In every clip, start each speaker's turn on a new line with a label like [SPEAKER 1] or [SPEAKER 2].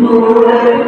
[SPEAKER 1] Lord.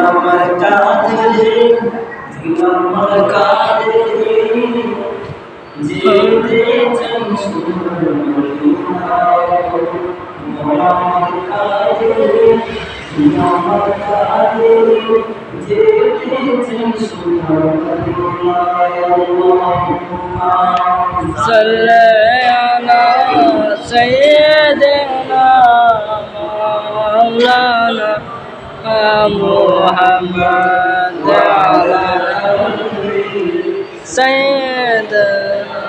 [SPEAKER 1] আমার কাঁদে যেতে চাই
[SPEAKER 2] صلى على سيدنا مولانا محمد على سيدنا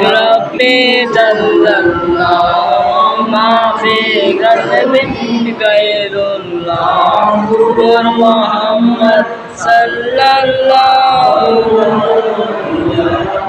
[SPEAKER 2] ربي جل الله ما في قلب غير الله نور محمد صلى الله عليه وسلم